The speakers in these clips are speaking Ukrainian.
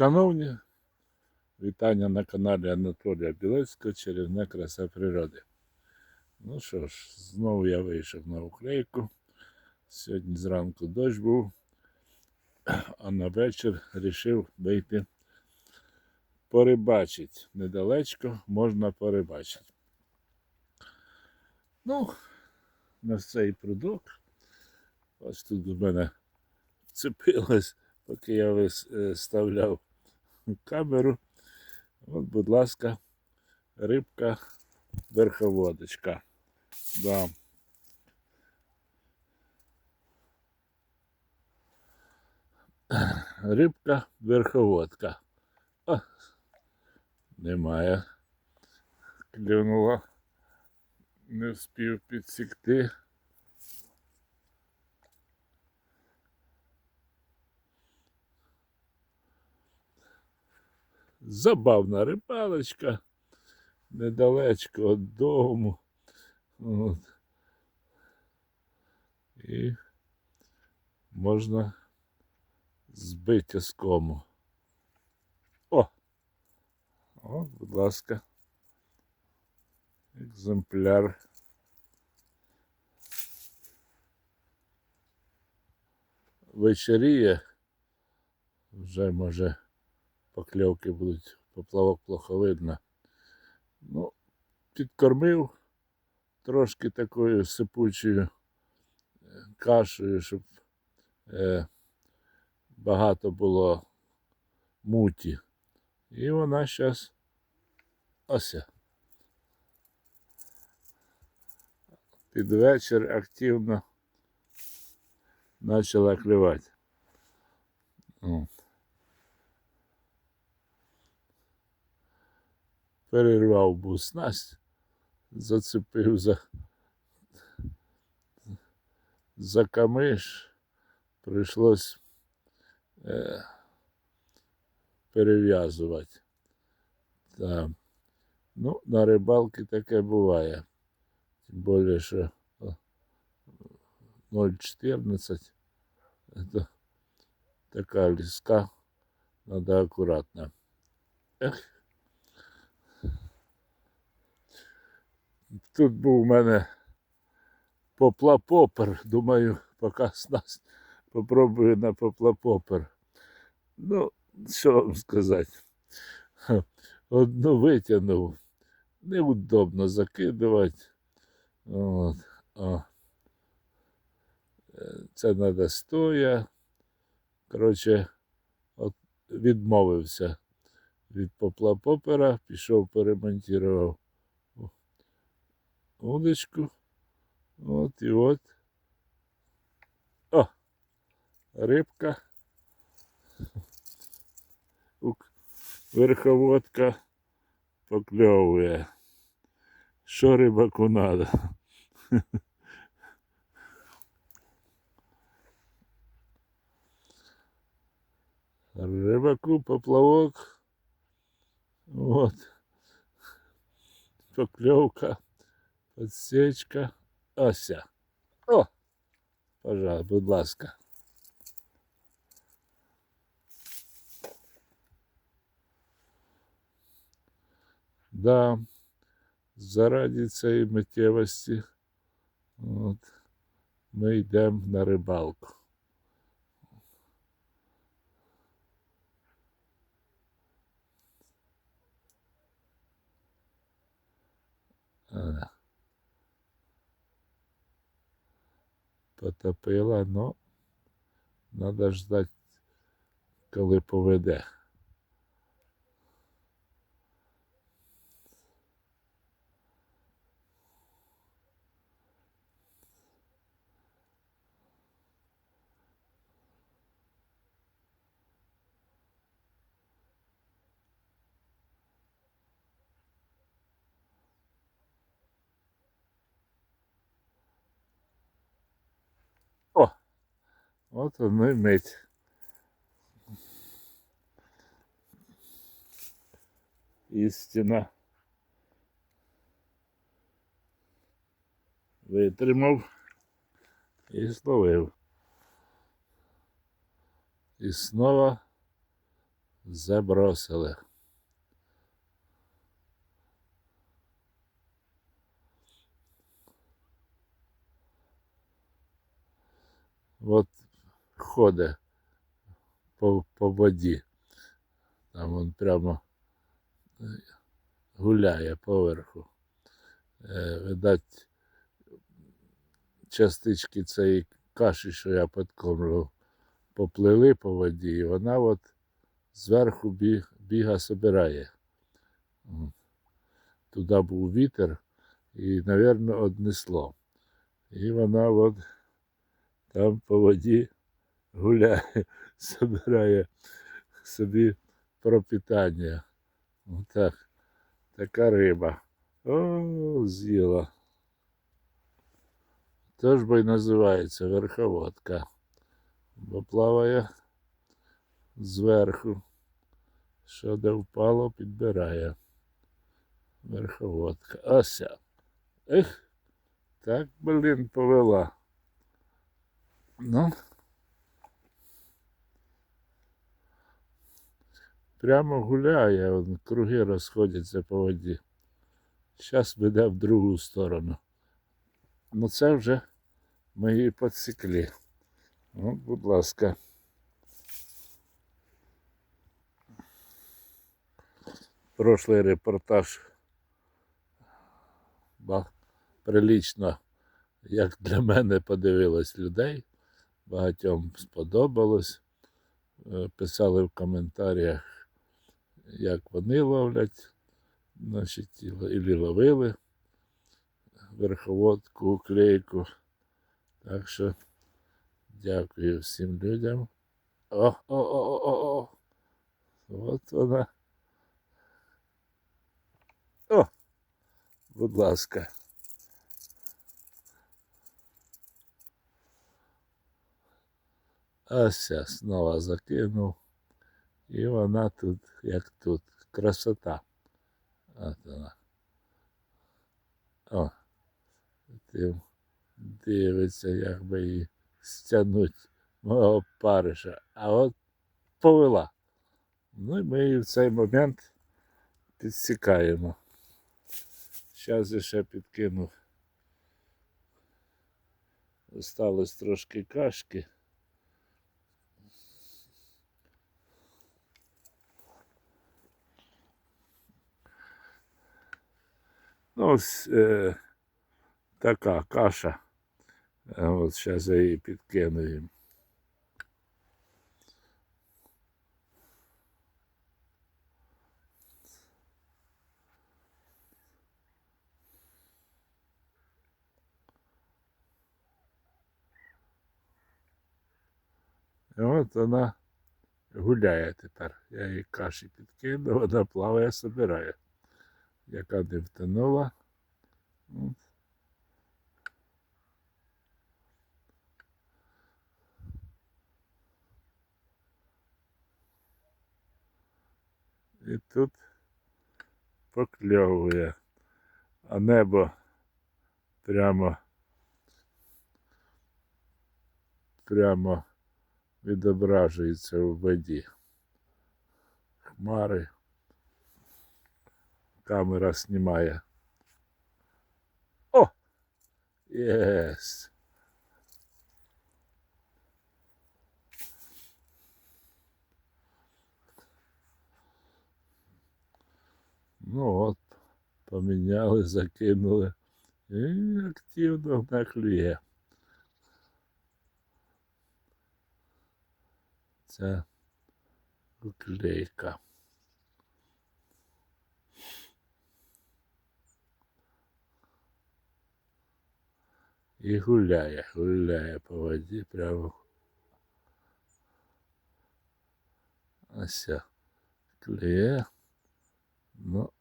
Шановні, вітання на каналі Анатолія Білецького Чарівна краса природи. Ну що ж, знову я вийшов на уклейку. Сьогодні зранку дощ був, а на вечір вирішив вийти порибачити. Недалечко можна порибачити. Ну, на цей прудок. Ось тут у мене вцепилось, поки я виставляв камеру. От, будь ласка, рибка верховодочка. Да. Рибка верховодка. А, немає. Клюнула. Не встиг підсікти. Забавна рибалочка недалечко від дому. От. І можна збити оскому. О! О, будь ласка. Екземпляр. Вечеріє. Вже може покльовки будуть, поплавок плохо видно. Ну, підкормив трошки такою сипучою е, кашею, щоб е, багато було муті. І вона зараз ося. Під вечір активно почала клювати. От. Перервав був снасть, зацепив за, за камиш, прийшлось е, перев'язувати. Та, ну, на рибалки таке буває. Тим більше, що о, 0,14 це така ліска, треба акуратно. Ех. Тут був у мене поплапопер. Думаю, поки снасть попробую на поплапопер. Ну, що вам сказати? Одну витягнув. Неудобно закидувати. От. О. Е, Це треба стоя. Коротше, от відмовився від поплапопера, пішов перемонтував удочку. От і от. О! Рибка. Верховодка покльовує. Що рибаку надо? Рибаку поплавок. Вот. Поклевка. Подсечка. Ося. О! Пожалуй, будь ласка. Да, заради цієї миттєвості от, ми йдемо на рибалку. Потопила, ну, надо ждати, коли поведе. От воно й мить. Істина. Витримав і зловив. І знову забросили. От Ходить по, по воді. Там він прямо е, гуляє поверху. Е, видать, частички цієї каші, що я підкормлював, поплили по воді, і вона от зверху біг, біга собирає. Туди був вітер і, мабуть, однесло. І вона от там по воді гуляє, собирає собі пропитання. Отак. Така риба. О, з'їла. Тож бо й називається верховодка. Бо плаває зверху. Що де впало, підбирає. Верховодка. Ося. Ех, так, блін, повела. Ну. Прямо гуляє, круги розходяться по воді. Зараз веде в другу сторону. Ну це вже ми її. Ну, будь ласка. Прошлий репортаж прилічно, як для мене подивилось людей. Багатьом сподобалось. Е, Писали в коментарях, як вони ловлять, значить, і ловили верховодку, уклейку. Так що дякую всім людям. О, о, о, о, о, о. От вона. О, будь ласка. Ася знову закинув. І вона тут, як тут. Красота. От вона. О. Тим дивиться, як би її стягнуть мого париша. А от повела. Ну і ми її в цей момент підсікаємо. Зараз я ще підкину. Осталось трошки кашки. Ось е, така каша. Е, От зараз я її підкину. І от вона гуляє тепер. Я їй каші підкину, вона плаває, собирає. Яка не втонула. І тут покльовує, а небо прямо прямо відображується у воді. Хмари. Камера знімає. О! Єс! Ну от, поміняли, закинули. І активно вона клює. Ця уклейка. І гуляє, гуляє по воді прямо. Ось. Клює. Ну.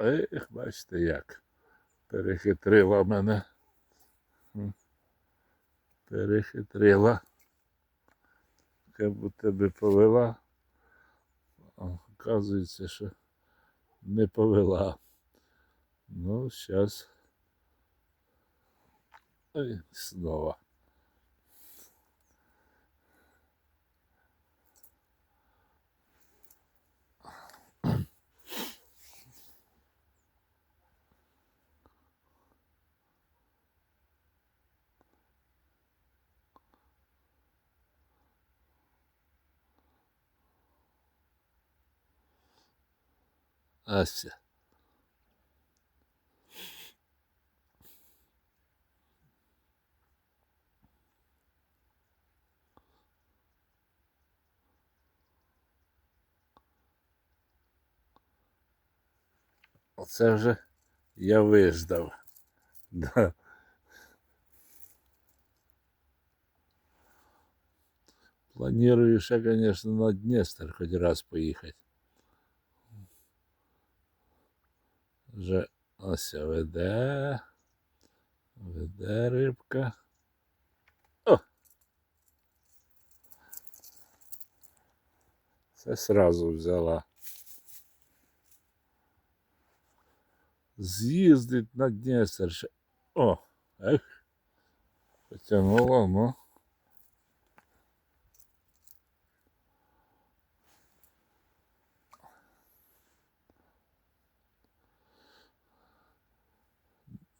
Ех, бачите як. Перехитрила мене. Перехитрила. Як будто би повела. Оказується, що не повела. Ну, зараз Ой, снова. Ася. Оце вже я виждав. Да. Планирую ще, конечно, на Днестр хоч раз поїхати. Вже ось веде. Веде рибка. О! Це сразу взяла. З'їздить на Днестр. ще. О! Ех. Потягнула, ну.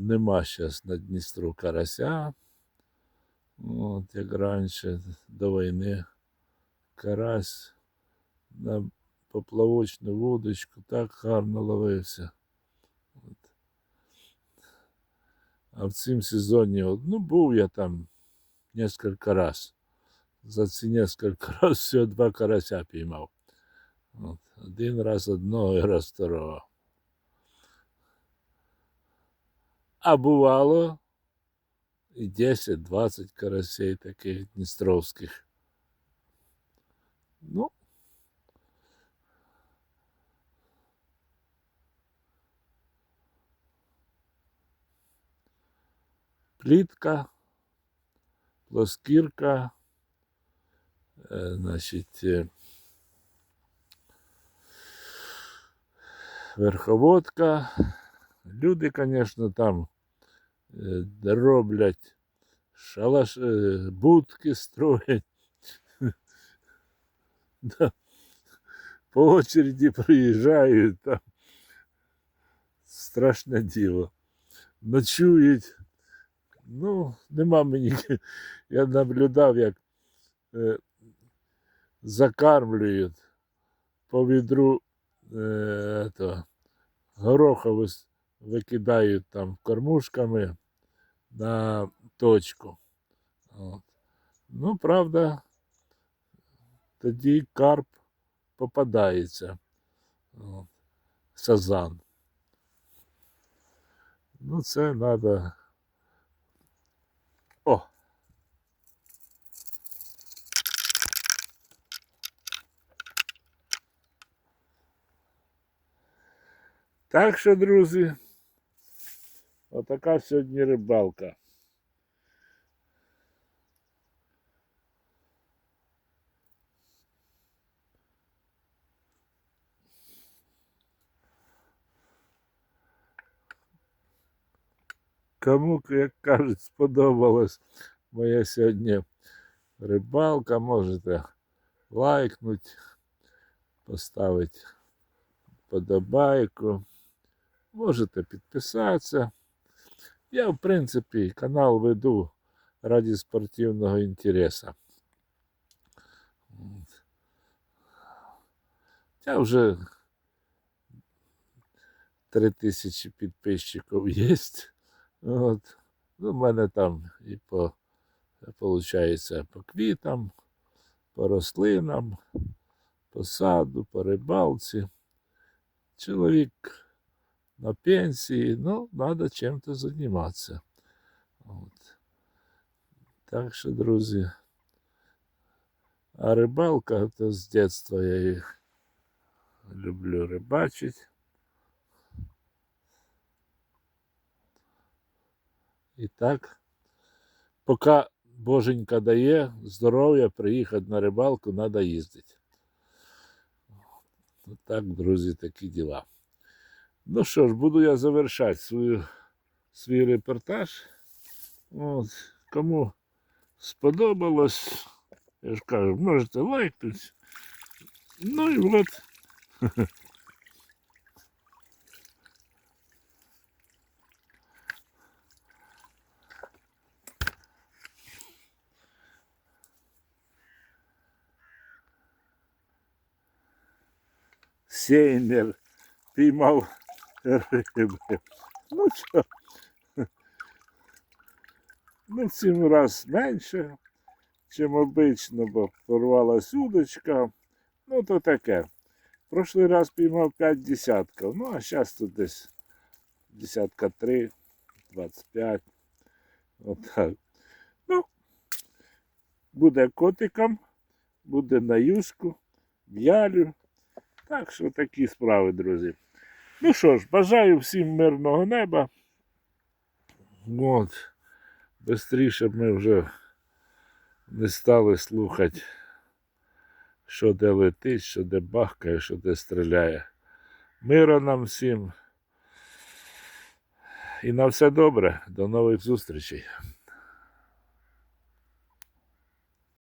Нема зараз на Дністру карася. От, як раніше до війни карась на поплавочну вудочку так гарно ловився. От. А в цім сезоні, ну, був я там несколько раз. За ці несколько раз всього два карася піймав. От. Один раз одного і раз второго. А бувало і 10-20 карасей таких дністровських. Ну, плітка, плоскірка, е, значить, е, верховодка. Люди, звісно, там е, роблять шалаш, е, будки строять. Да. По очереді приїжджають там. Страшне діло. Ночують. Ну, нема мені. Я наблюдав, як е, закармлюють по відру е, то, гороха вис- викидають там кормушками на точку. От. Ну, правда, тоді карп попадається. От. Сазан. Ну, це треба. О! Так що, друзі, отака сьогодні рибалка. Кому, як кажуть, сподобалась моя сьогодні рибалка, можете лайкнути, поставити подобайку. Можете підписатися. Я, в принципі, канал веду ради спортивного інтересу. Я вже 3000 підписчиків є. От. Ну, в мене там і по, виходить, по квітам, по рослинам, по саду, по рибалці. Чоловік на пенсії, ну, треба чим-то займатися. От. Так що, друзі, а рибалка, то з дитинства я їх люблю рибачити. І так, поки Боженька дає здоров'я, приїхати на рибалку, треба їздити. От так, друзі, такі діла. Ну що ж, буду я завершати свою, свій репортаж. От, кому сподобалось, я ж кажу, можете лайкнути. Ну і от. Сейнер піймав риби. Ну що? Ну, в цім раз менше, чим обично, бо порвалась удочка. Ну, то таке. Прошлий раз піймав 5 десятків. Ну, а зараз тут десь десятка 3, 25. Отак. Ну, буде котиком, буде на юшку, в ялю. Так що такі справи, друзі. Ну що ж, бажаю всім мирного неба. От. Бистріше б ми вже не стали слухати, що де летить, що де бахкає, що де стріляє. Мира нам всім. І на все добре. До нових зустрічей.